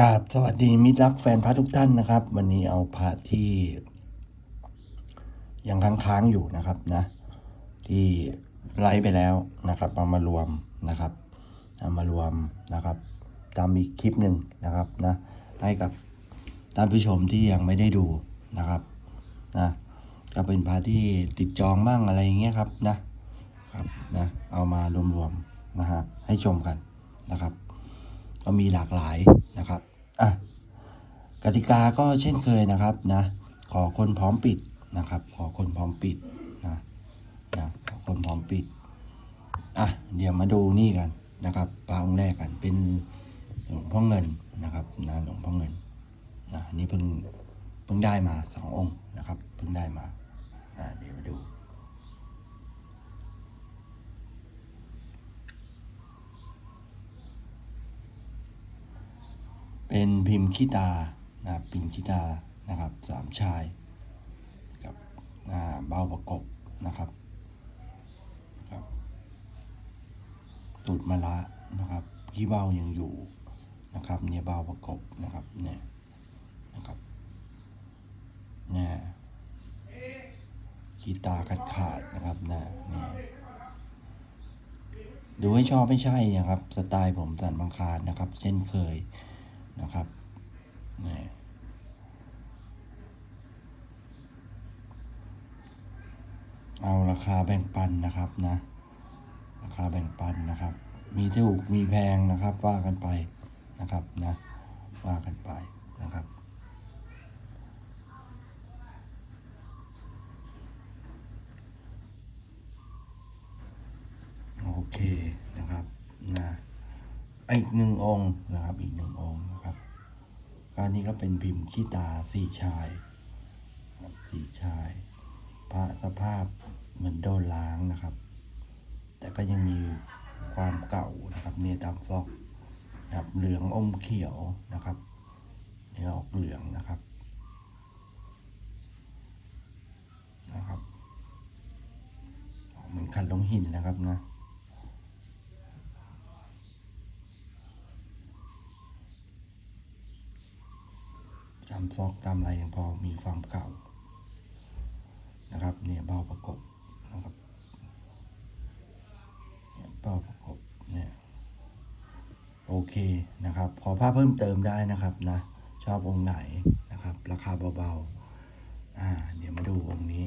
กราบสวัสดีมิตรรักแฟนพระทุกท่านนะครับ วันนี้เอาพระที่ยังค้างๆอยู่นะครับนะ ที่ไลฟ์ไปแล้วนะครับเอามารวมนะครับเอามารวมนะครับตามอีกคลิปหนึ่งนะครับนะให้กับท่านผู้ชมที่ยังไม่ได้ดูนะครับนะก็เป็นพระที่ติดจองบ้างอะไรอย่างเงี้ยครับนะครับนะเอามารวมๆนะฮะให้ชมกันนะครับ ก็มีหลากหลาย นะครับอะกติกาก็เช่นเคยนะครับนะ ขอคนพร้อมปิดนะครับ ขอคนพร้อมปิดนะนะขอคนพร้อมปิดอะเดี๋ยวมาดูนี่กันนะครับปลาองค์แรกกันเป็นหลวงพ่อเงินนะครับนะหลวงพ่อเงินนะนนี่เพิ่งเพิ่งได้มาสององค์นะครับเพิ่งได้มาอ่าเดี๋ยวมาดู เป็นพิมพ์ขี้ตานะครับพิมพ์ขี้ตานะครับสามชายกับอ่าเบ้าประกบนะครับครับตูดมะละนะครับขี้เบ้ายังอยู่นะครับเนี่ยเบ้าประกบนะครับเนี่ยนะครับเนี่ยขี้ตาขาดขาดนะครับนะเนี่ยดูให้ชอบไม่ใช่นะครับ สไตล์ผมสันบังคารนะครับ เช่นเคย นะครับนี่เอาราคาแบ่งปันนะครับนะ ราคาแบ่งปันนะครับ มีถูกมีแพงนะครับว่ากันไปนะครับนะว่ากันไปนะครับโอเคนะครับนะ อีกหนึ่งองค์นะครับอีกหนึ่งองค์นะครับการนี้ก็เป็นพิมพ์ขี้ตาสี่ชายสี่ชาย พระสภาพเหมือนโดนล้างนะครับ แต่ก็ยังมีความเก่านะครับเนี่ยตามซอกนะครับเหลืองอมเขียวนะครับเนี่ยออกเหลืองนะครับนะครับเหมือนขันลงหินนะครับนะ ตาม ซอกตามอะไรยังพอมีความเก่านะครับเนี่ยเบ้าประกบนะครับเนี่ยเบ้าประกบเนี่ยโอเคนะครับ ขอภาพเพิ่มเติมได้นะครับนะชอบองค์ไหนนะครับ ราคาเบาๆอ่าเดี๋ยวมาดูองค์นี้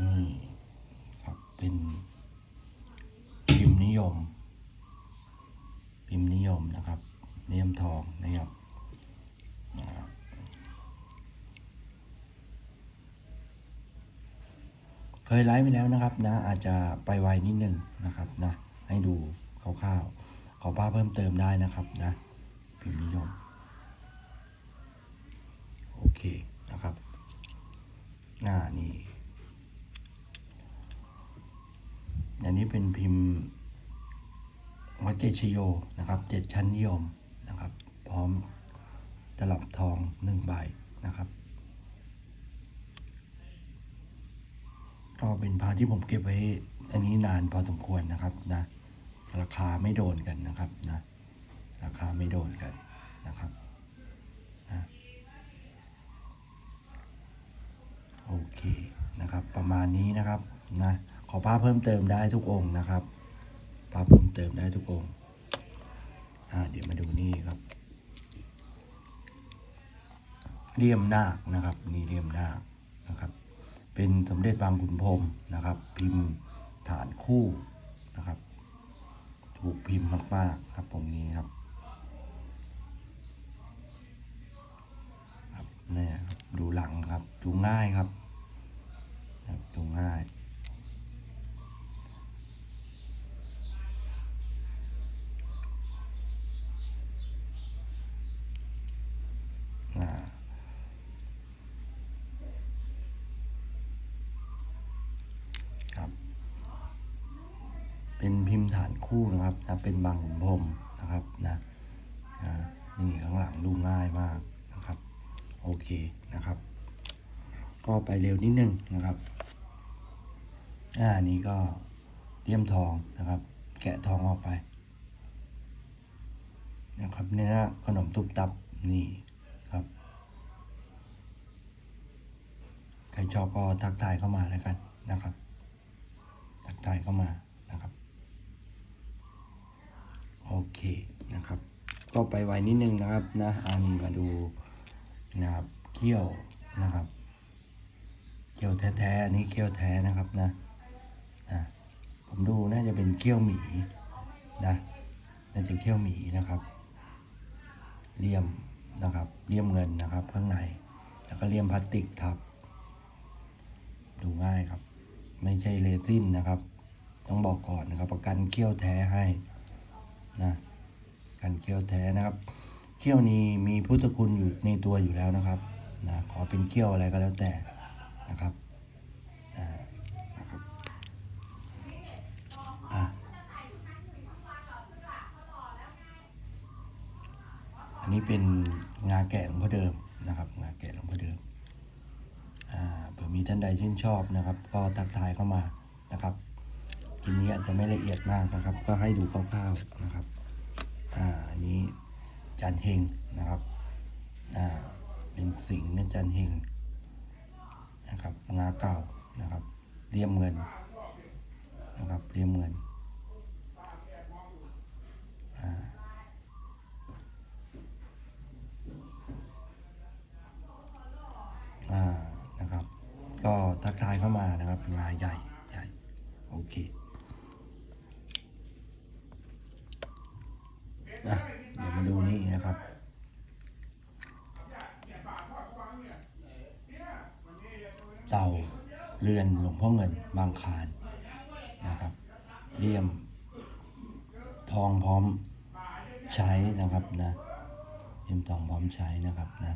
นี่ครับเป็นพิมพ์นิยม พิมพ์นิยมนะครับ เนียมทองนะครับ เค ยไลฟ์ไปแล้วนะครับนะอาจจะไปไวนิดนึงนะครับนะให้ดูคร่าวๆขอภาเพิ่มเติมได้นะครับนะพิมพ์นิยมโอเคนะครับอ่านี่อันนี้เป็นพิมพ์วัดเจชโยนะครับเจ็ดชั้นนิยมนะครับ พร้อมตลับทองหนึ่งใบนะครับ ก็เป็นพาที่ผมเก็บไว้อันนี้นานพอสมควรนะครับนะ ราคาไม่โดนกันนะครับนะ ราคาไม่โดนกันนะครับนะโอเคนะครับ ประมาณนี้นะครับนะขอภาพเพิ่มเติมได้ทุกองค์นะครับภาพเพิ่มเติมได้ทุกองค์อ่าเดี๋ยวมาดูนี่ครับเลี่ยมนาคนะครับนี่เลี่ยมนาคนะครับ เป็นสมเด็จบางขุนพรมนะครับ พิมพ์ฐานคู่นะครับ ถูกพิมพ์มากๆครับองนี้ครับครับเนี่ยครับดูหลังครับดูง่ายครับดูง่าย อ่า ครับ เป็นพิมพ์ฐานคู่นะครับนะเป็นบางขุนพรมนะครับนะอ่านี่ข้างหลังดูง่ายมากนะครับ โอเคนะครับ ก็ไปเร็วนิดนึงนะครับอ่านี่ก็เลี่ยมทองนะครับ แกะทองออกไปนะครับเนื้อขนมตุบตับนี่ครับใครชอบก็ทักทายเข้ามาแล้วกันนะครับ ทักทายเข้ามานะครับ โอเคนะครับ ก็ไปไวนิดนึงนะครับนะอันนี้มาดูนะครับเขี้ยวนะครับเขี้ยวแท้ๆอันนี้เขี้ยวแท้นะครับนะนะผมดูน่าจะเป็นเขี้ยวหมีนะน่าจะเขี้ยวหมีนะครับเลี่ยมนะครับเลี่ยมเงินนะครับข้างในแล้วก็เลี่ยมพลาสติกทับ ดูง่ายครับ ไม่ใช่เรซินนะครับ ต้องบอกก่อนนะครับ ประกันเขี้ยวแท้ให้ นะกันเขี้ยวแท้นะครับเขี้ยวนี้มีพุทธคุณอยู่ในตัวอยู่แล้วนะครับนะขอเป็นเขี้ยวอะไรก็แล้วแต่นะครับอ่านะครับอะอันนี้เป็นงาแกะหลวงพ่อเดิมนะครับงาแกะหลวงพ่อเดิมอ่าเผื่อมีท่านใดชื่นชอบนะครับ ก็ทักทายเข้ามานะครับ กินนี้อาจจะไม่ละเอียดมากนะครับ ก็ให้ดูคร่าวๆนะครับ อ่าอันนี้จานเฮงนะครับ อ่า เป็นสิงห์นจานเฮงนะครับ งาเก่านะครับเลี่ยมเงินนะครับเลี่ยมเงิน อ่าอ่า นะครับ ก็ทักทายเข้ามานะครับงานใหญ่ใหญ่ โอเค นะเดี๋ยวมาดูนี่นะครับเต่าเรือนหลวงพ่อเงินบางคารนะครับเลี่ยม ทองพร้อมใช้นะครับนะเลี่ยมทองพร้อมใช้นะครับนะ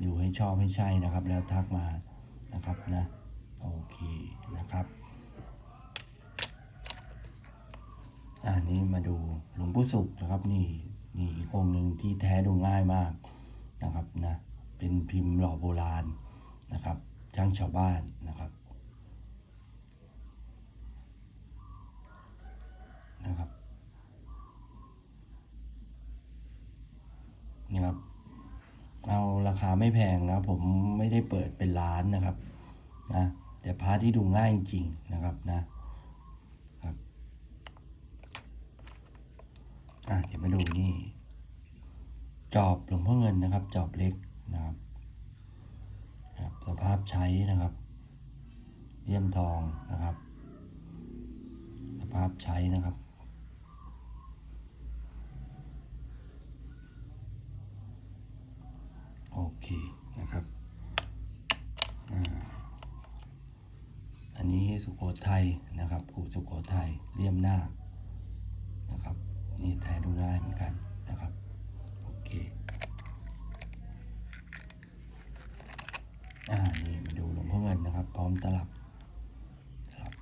อยู่ให้ชอบให้ใช่นะครับ แล้วทักมานะครับนะโอเคนะครับ อันนี้มาดูหลวงปู่สุขนะครับนี่นี่อีกองค์หนึ่งที่แท้ดูง่ายมากนะครับนะเป็นพิมพ์หล่อโบราณนะครับช่างชาวบ้านนะครับนะครับนี่ครับเอาราคาไม่แพงนะผมไม่ได้เปิดเป็นร้านนะครับนะแต่พาร์ทที่ดูง่ายจริงๆนะครับนะครับ อะเดี๋ยวมาดูนี่ จอบหลวงพ่อเงินนะครับ จอบเล็กนะครับครับ สภาพใช้นะครับเลี่ยมทองนะครับ สภาพใช้นะครับโอเคนะครับอ่าอันนี้สุโขทัยนะครับกูสุโขทัยเลี่ยมหน้าคนะครับ นี่แท้ดูง่ายเหมือนกันนะครับ โอเค อ่า นี่มาดูหลวงพ่อเงินนะครับ พร้อมตลับตลับ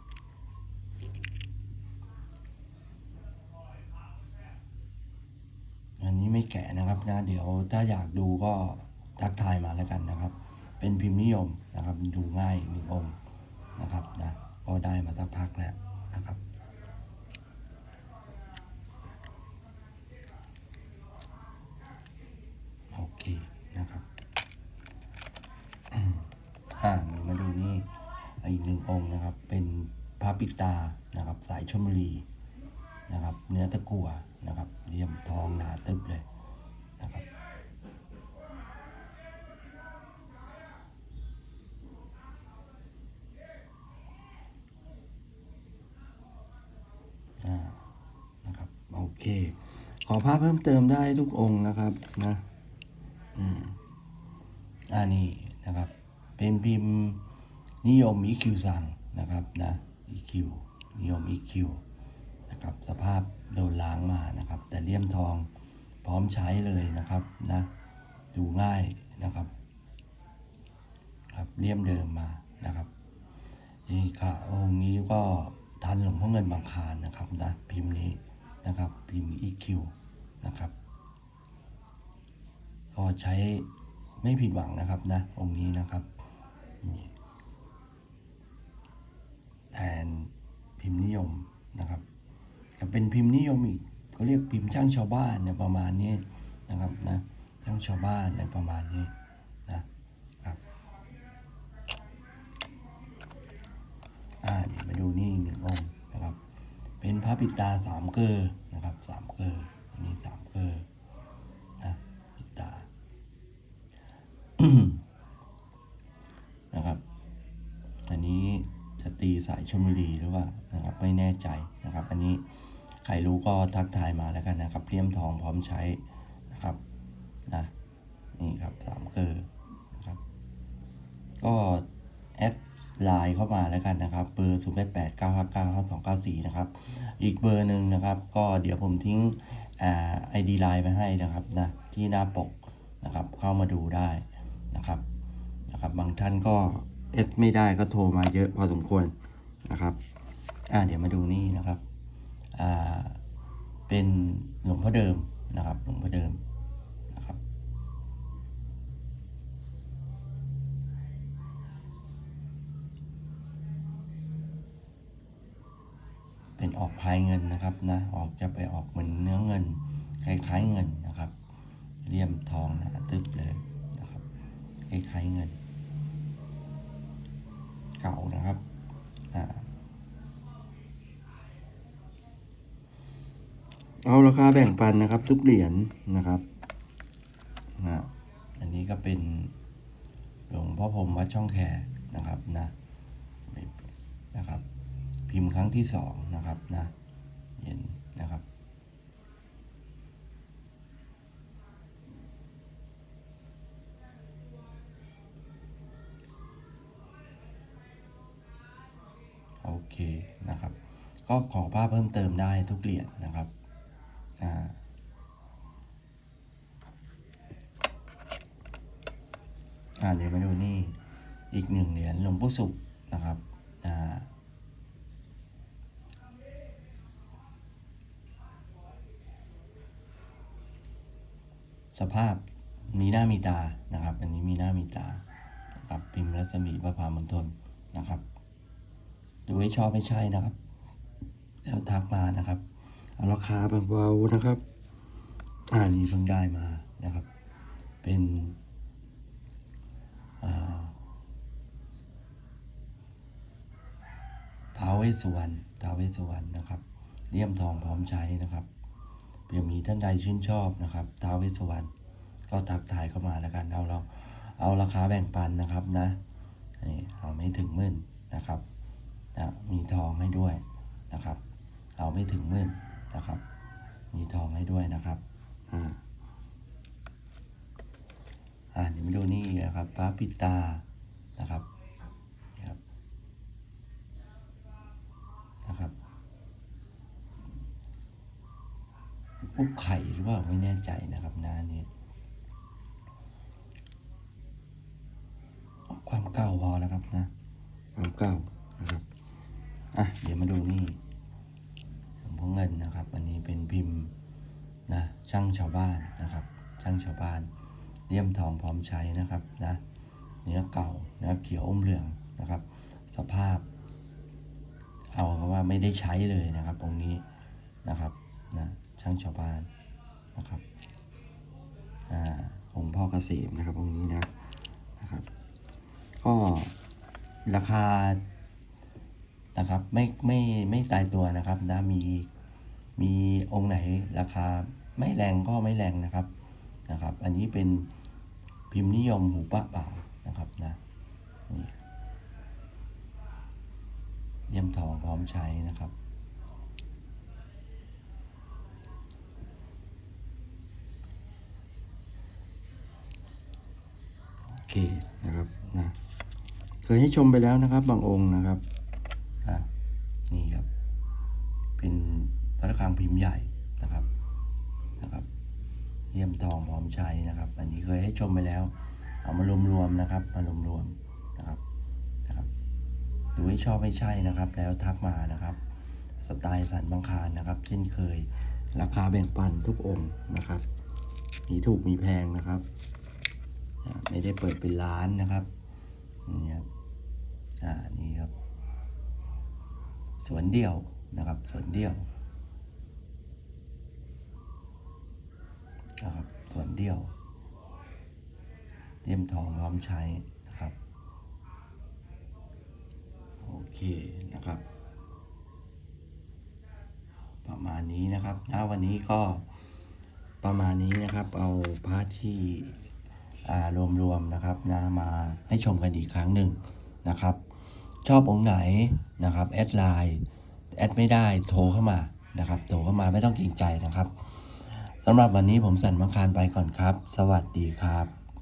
อันนี้ไม่แกะนะครับนะ เดี๋ยวถ้าอยากดูก็ทักทายมาแล้วกันนะครับ เป็นพิมพ์นิยมนะครับ ดูง่ายหนึ่งองค์นะครับนะ ก็ได้มาสักพักแล้วนะครับ โอเคนะครับ อ่ามีมาดูนี่อีก หนึ่งองค์นะครับ เป็นพระปิตานะครับ สายชลบุรีนะครับ เนื้อตะกั่วนะครับเลี่ยมทองหนาตึบเลยนะครับนะครับโอเค ขอภาพเพิ่มเติมได้ทุกองค์นะครับนะอืมอันนี้นะครับ เป็นพิมพ์ นิยม EQ สั่งนะครับนะ EQ นิยม EQ นะครับสภาพโดนล้างมานะครับ แต่เลี่ยมทองพร้อมใช้เลยนะครับนะดูง่ายนะครับครับเลี่ยมเดิมมานะครับนี่ค่ะองค์นี้ก็ทันหลวงพ่อเงินบางคารนะครับนะพิมพ์นี้นะครับพิมพ์ EQ นะครับ ก็ใช้ไม่ผิดหวังนะครับนะองค์นี้นะครับนี่ แทนพิมพ์นิยมนะครับจะเป็นพิมพ์นิยมอีกเขาเรียกพิมพ์ช่างชาวบ้านเนี่ยประมาณนี้นะครับนะช่างชาวบ้านอะไรประมาณนี้นะครับอ่าเดี๋ยวมาดูนี่อีกหนึ่งองค์นะครับ เป็นพระปิตาสามเกลอนะครับสามเกลออันนี้สามเกลอะปิดตา นะครับ อันนี้จะตี สายชลบุรีหรือว่านะครับไม่แน่ใจนะครับ อันนี้ใครรู้ก็ทักทายมาแล้วกันนะครับเลี่ยมทองพร้อมใช้นะครับนะนี่ครับสามเกลอนะครับก็แอดไลน์เข้ามาแล้วกันนะครับ เบอร์ 0 8 8 9 5 9 5 2 9 4 นะครับ อีกเบอร์หนึ่งนะครับ ก็เดี๋ยวผมทิ้งไอดีไลน์ไปให้นะครับนะที่หน้าปกนะครับเข้ามาดูได้นะครับนะครับ บางท่านก็เอดไม่ได้ก็โทรมาเยอะพอสมควร นะครับอ่าเดี๋ยวมาดูนี่นะครับอ่าเป็นหลวงพ่อเดิมนะครับหลวงพ่อเดิมนะครับเป็นออกพายเงินนะครับนะออกจะไปออกเหมือนเนื้อเงินคล้ายๆเงินนะครับเลี่ยมทองนะตึบเลยนะครับคล้ายๆเงิน เก่านะครับ เอาราคาแบ่งปันนะครับ ทุกเหรียญนะครับนะอันนี้ก็เป็นหลวงพ่อผมวัดช่องแคนะครับนะนะครับ พิมพ์ครั้งที่สองนะครับนะเห็นนะครับ โอเคนะครับ ก็ขอภาพเพิ่มเติมได้ทุกเหรียญนะครับอ่าอ่าเดี๋ยวมาดูนี่อีกหนึ่งเหรียญหลวงปู่สุขนะครับอ่าสภาพมีหน้ามีตานะครับ อันนี้มีหน้ามีตานะครับพิมพ์รัศมีประพามณฑลนะครับ ดูให้ชอบไม่ใช่นะครับ แล้วทักมานะครับเอาราคาเบาๆนะครับ อ่านี่เพิ่งได้มานะครับ เป็นอ่าท้าวเวสสุวรรณท้าวเวสสุวรรณนะครับเลี่ยมทองพร้อมใช้นะครับเผื่อมีท่านใดชื่นชอบนะครับท้าวเวสสวรรณก็ทักทายเข้ามาแล้วกันเอาเราเอาราคาแบ่งปันนะครับนะนี่เอาไม่ถึงหมื่นนะครับนะมีทองให้ด้วยนะครับ เอาไม่ถึงหมื่นนะครับ มีทองให้ด้วยนะครับอ่าอ่าเดี๋ยวมาดูนี่นะครับฟ้าปิดตานะครับนี่ครับนะครับปุ๊บไข่หรือเปล่าไม่แน่ใจนะครับหน้านี้ความเก่าพอแล้วครับนะความเก่านะครับอะเดี๋ยวมาดูนี่หลวงพ่อเงินนะครับ อันนี้ เป็นพิมพ์นะช่างชาวบ้านนะครับ ช่างชาวบ้านเลี่ยมทองพร้อมใช้นะครับนะเนื้อเก่าเนื้อเขียวอมเหลืองนะครับ สภาพ เอาคำว่าไม่ได้ใช้เลยนะครับตรงนี้นะครับนะช่างชาวบ้านนะครับอ่าองค์พ่อเกษมนะครับองค์นี้นะนะครับก็ราคานะครับไม่ไม่ไม่ตายตัวนะครับนะมี มีองค์ไหนราคาไม่แรงก็ไม่แรงนะครับนะครับ อันนี้เป็นพิมพ์นิยมหูปะป่านะครับนะนี่เยี่ยมทองพร้อมใช้นะครับโอเคนะครับนะเคยให้ชมไปแล้วนะครับบางองค์นะครับอะนี่ครับ เป็นพระคลังพิมพ์ใหญ่นะครับนะครับเยี่ยมทองพร้อมใช้นะครับ อันนี้เคยให้ชมไปแล้ว เอามรวมๆนะครับมารวมๆนะครับนะครับดูให้ชอบไม่ใช่นะครับ แล้วทักมานะครับ สไตล์สันบางคารนะครับ เช่นเคย ราคาแบ่งปันทุกองค์นะครับ มีถูกมีแพงนะครับ ไม่ได้เปิดเป็นร้านนะครับนี่ครับอ่านี่ครับ สวนเดี่ยวนะครับสวนเดี่ยวนะครับสวนเดี่ยว เลี่ยมทองพร้อมใช้นะครับ โอเคนะครับ ประมาณนี้นะครับนะวันนี้ก็ประมาณนี้นะครับ เอาพาร์ทที่อ่ารวมๆนะครับนะมาให้ชมกันอีกครั้งหนึ่งนะครับ ชอบองค์ไหนนะครับแอดไลน์แอดไม่ได้โทรเข้ามานะครับโทรเข้ามาไม่ต้องเกรงใจนะครับสำหรับวันนี้ผมสันมังคารไปก่อนครับ สวัสดีครับ